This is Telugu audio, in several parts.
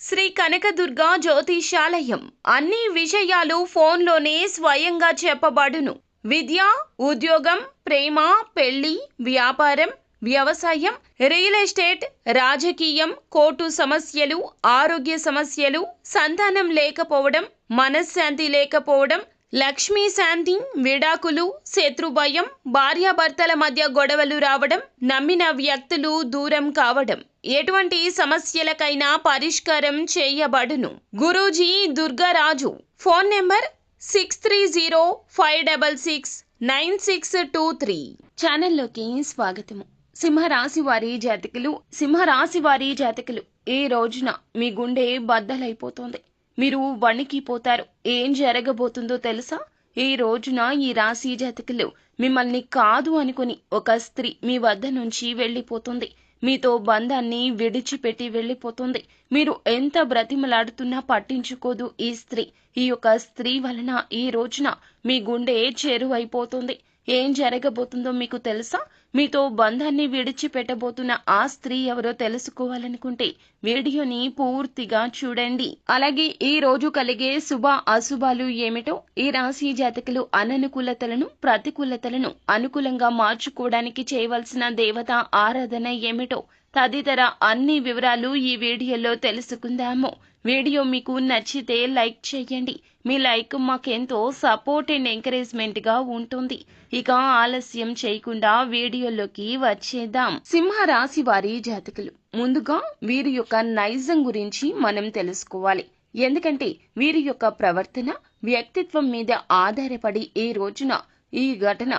శ్రీ కనకదుర్గ జ్యోతిషాలయం. అన్ని విషయాలు ఫోన్లోనే స్వయంగా చెప్పబడును. విద్య ఉద్యోగం ప్రేమ పెళ్ళి వ్యాపారం వ్యవసాయం రియల్ ఎస్టేట్ రాజకీయం కోర్టు సమస్యలు ఆరోగ్య సమస్యలు సంతానం లేకపోవడం మనశ్శాంతి లేకపోవడం లక్ష్మీ శాంతి విడాకులు శత్రుభయం భార్యాభర్తల మధ్య గొడవలు రావడం నమ్మిన వ్యక్తులు దూరం కావడం. ఎటువంటి సమస్యలకైనా పరిష్కారం చేయబడును. Guruji Durgaraju phone number six three zero five double six nine six two three ఛానల్లోకి స్వాగతము. సింహరాశి వారి జాతకులు సింహరాశి వారి జాతకులు ఈ రోజున మీ గుండె బద్దలైపోతుంది. మీరు వణికిపోతారు. ఏం జరగబోతుందో తెలుసా? ఈ రోజున ఈ రాశి జాతకులు మిమ్మల్ని కాదు అనుకుని ఒక స్త్రీ మీ వద్ద నుంచి వెళ్ళిపోతుంది. మీతో బంధాన్ని విడిచిపెట్టి వెళ్ళిపోతుంది. మీరు ఎంత బ్రతిమలాడుతున్నా పట్టించుకోదు ఈ స్త్రీ. ఈ యొక్క స్త్రీ వలన ఈ రోజున మీ గుండె చేరువైపోతుంది. ఏం జరగబోతుందో మీకు తెలుసా? మీతో బంధాన్ని విడిచిపెట్టబోతున్న ఆ స్త్రీ ఎవరో తెలుసుకోవాలనుకుంటే వీడియోని పూర్తిగా చూడండి. అలాగే ఈ రోజు కలిగే శుభ అశుభాలు ఏమిటో ఈ రాశి జాతకులు అననుకూలతలను ప్రతికూలతలను అనుకూలంగా మార్చుకోవడానికి చేయవలసిన దేవత ఆరాధన ఏమిటో తదితర అన్ని వివరాలు ఈ వీడియోలో తెలుసుకుందాము. వీడియో మీకు నచ్చితే లైక్ చేయండి. మీ లైక్ మాకెంతో సపోర్ట్ అండ్ ఎంకరేజ్మెంట్గా ఉంటుంది. ఇక ఆలస్యం చేయకుండా వీడియోలోకి వచ్చేద్దాం. సింహ రాశి వారి జాతకులు. ముందుగా వీరి యొక్క నైజం గురించి మనం తెలుసుకోవాలి. ఎందుకంటే వీరి యొక్క ప్రవర్తన వ్యక్తిత్వం మీద ఆధారపడి ఈ రోజున ఈ ఘటన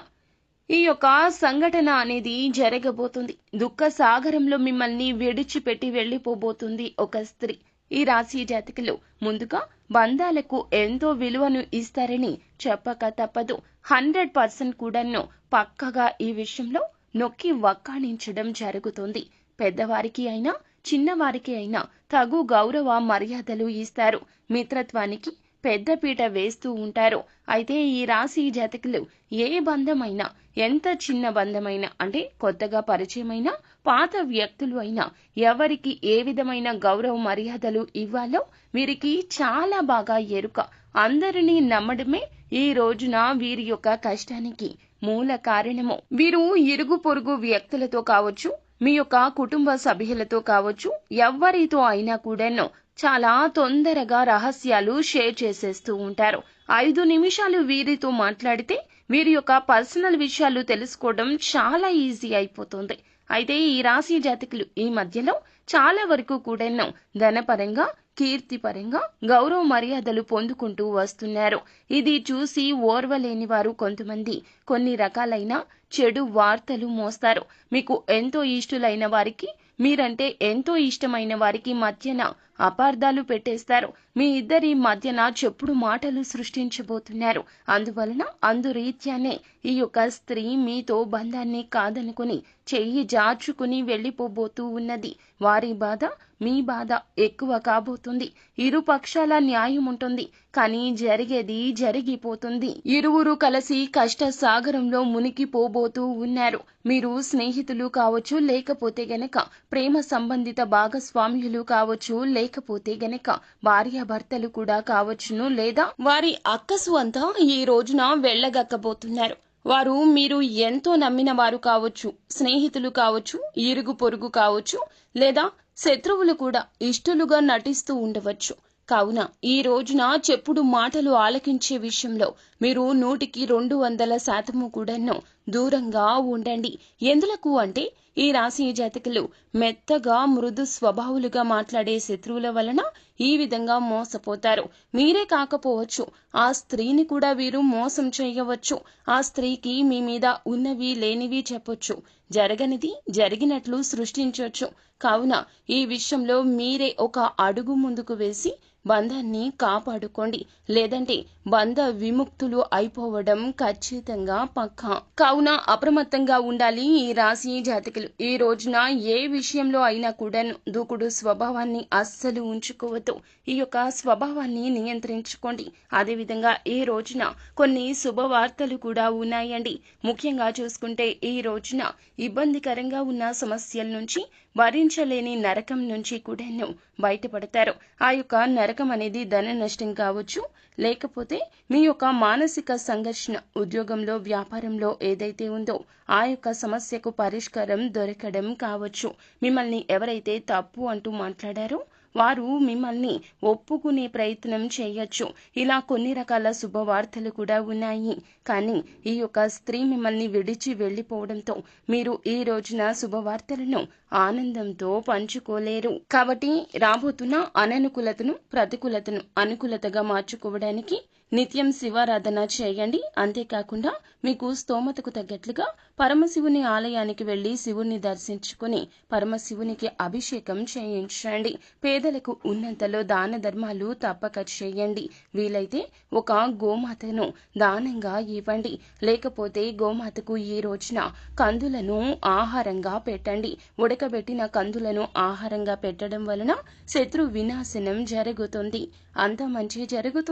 ఈ యొక్క సంఘటన అనేది జరగబోతుంది. దుఃఖ సాగరంలో మిమ్మల్ని విడిచిపెట్టి వెళ్ళిపోబోతుంది ఒక స్త్రీ. ఈ రాశి జాతికలు ముందుగా బంధాలకు ఎంతో విలువను ఇస్తారని చెప్పక తప్పదు. హండ్రెడ్ పర్సెంట్ కూడాను పక్కగా ఈ విషయంలో నొక్కి వక్కాణించడం జరుగుతుంది. పెద్దవారికి అయినా చిన్నవారికి అయినా తగు గౌరవ మర్యాదలు ఇస్తారు. మిత్రత్వానికి పెద్దపీట వేస్తూ ఉంటారు. అయితే ఈ రాశి జాతకులు ఏ బంధమైనా ఎంత చిన్న బంధమైన అంటే కొత్తగా పరిచయమైన పాత వ్యక్తులు అయినా ఎవరికి ఏ విధమైన గౌరవ మర్యాదలు ఇవ్వాలో వీరికి చాలా బాగా ఎరుక. అందరినీ నమ్మడమే ఈ రోజున వీరి యొక్క కష్టానికి మూల కారణము. వీరు ఇరుగు పొరుగు వ్యక్తులతో కావచ్చు మీ యొక్క కుటుంబ సభ్యులతో కావచ్చు ఎవరితో అయినా కూడాను చాలా తొందరగా రహస్యాలు షేర్ చేసేస్తూ ఉంటారు. ఐదు నిమిషాలు వీరితో మాట్లాడితే వీరి యొక్క పర్సనల్ విషయాలు తెలుసుకోవడం చాలా ఈజీ అయిపోతుంది. అయితే ఈ రాశి జాతకులు ఈ మధ్యలో చాలా వరకు కూడాను ధనపరంగా కీర్తిపరంగా గౌరవ మర్యాదలు పొందుకుంటూ వస్తున్నారు. ఇది చూసి ఓర్వలేని వారు కొంతమంది కొన్ని రకాలైన చెడు వార్తలు మోస్తారు. మీకు ఎంతో ఇష్టలైన వారికి మీరంటే ఎంతో ఇష్టమైన వారికి మధ్యన అపార్థాలు పెట్టేస్తారు. మీ ఇద్దరి మధ్యన చెప్పుడు మాటలు సృష్టించబోతున్నారు. అందువలన అందురీత్యానే ఈ యొక్క స్త్రీ మీతో బంధాన్ని కాదనుకుని చెయ్యి జార్చుకుని వెళ్ళిపోబోతూ ఉన్నది. వారి బాధ మీ బాధ ఎక్కువ కాబోతుంది. ఇరు పక్షాల న్యాయం ఉంటుంది. కానీ జరిగేది జరిగిపోతుంది. ఇరువురు కలిసి కష్ట సాగరంలో మునిగిపోబోతూ ఉన్నారు. మీరు స్నేహితులు కావచ్చు లేకపోతే గనక ప్రేమ సంబంధిత భాగస్వామ్యులు కావచ్చు లేకపోతే గనక భార్యాభర్తలు కూడా కావచ్చును లేదా? వారి అక్కసు అంతా ఈ రోజున వెళ్ళగక్కబోతున్నారు. వారు మీరు ఎంతో నమ్మిన వారు కావచ్చు స్నేహితులు కావచ్చు ఇరుగు పొరుగు కావచ్చు లేదా శత్రువులు కూడా ఇష్టలుగా నటిస్తూ ఉండవచ్చు. కావున ఈ రోజున చెప్పుడు మాటలు ఆలకించే విషయంలో మీరు నూటికి రెండు వందల శాతము కూడాను దూరంగా ఉండండి. ఎందులకు అంటే ఈ రాశి జాతకులు మెత్తగా మృదు స్వభావులుగా మాట్లాడే శత్రువుల వలన ఈ విధంగా మోసపోతారు. మీరే కాకపోవచ్చు. ఆ స్త్రీని కూడా వీరు మోసం చేయవచ్చు. ఆ స్త్రీకి మీ మీద ఉన్నవి లేనివి చెప్పొచ్చు. జరగనిది జరిగినట్లు సృష్టించవచ్చు కావున ఈ విషయంలో మీరే ఒక అడుగు ముందుకు వేసి బంధాన్ని కాపాడుకోండి. లేదంటే బంధ విముక్తులు అయిపోవడం ఖచ్చితంగా పక్కా. కావున కావున అప్రమత్తంగా ఉండాలి ఈ రాశి జాతకులు. ఈ రోజున ఏ విషయంలో అయినా కూడా దూకుడు స్వభావాన్ని అస్సలు ఉంచుకోవద్దు. ఈ యొక్క స్వభావాన్ని నియంత్రించుకోండి. అదేవిధంగా ఈ రోజున కొన్ని శుభవార్తలు కూడా ఉన్నాయండి. ముఖ్యంగా చూసుకుంటే ఈ రోజున ఇబ్బందికరంగా ఉన్న సమస్యల నుంచి భరించలేని నరకం నుంచి కూడాను బయటపడతారు. ఆ యొక్క నరకం అనేది ధన నష్టం కావచ్చు లేకపోతే మీ యొక్క మానసిక సంఘర్షణ ఉద్యోగంలో వ్యాపారంలో ఏదైతే ఉందో ఆ యొక్క సమస్యకు పరిష్కారం దొరకడం కావచ్చు. మిమ్మల్ని ఎవరైతే తప్పు అంటూ మాట్లాడారో వారు మిమ్మల్ని ఒప్పుకునే ప్రయత్నం చేయొచ్చు. ఇలా కొన్ని రకాల శుభవార్తలు కూడా ఉన్నాయి. కానీ ఈ యొక్క స్త్రీ మిమ్మల్ని విడిచి వెళ్ళిపోవడంతో మీరు ఈ రోజున శుభవార్తలను ఆనందంతో పంచుకోలేరు. కాబట్టి రాబోతున్న అననుకూలతను ప్రతికూలతను అనుకూలతగా మార్చుకోవడానికి నిత్యం శివారాధన చేయండి. అంతేకాకుండా మీకు స్తోమతకు తగ్గట్లుగా పరమశివుని ఆలయానికి వెళ్ళి శివుణ్ణి దర్శించుకుని పరమశివునికి అభిషేకం చేయించండి. పేదలకు ఉన్నంతలో దాన ధర్మాలు తప్పక చేయండి. వీలైతే ఒక గోమాతను దానంగా ఇవ్వండి. లేకపోతే గోమాతకు ఈ రోజున కందులను ఆహారంగా పెట్టండి. ఉడకబెట్టిన కందులను ఆహారంగా పెట్టడం వలన శత్రు వినాశనం జరుగుతుంది. అంత మంచి జరుగుతుంది.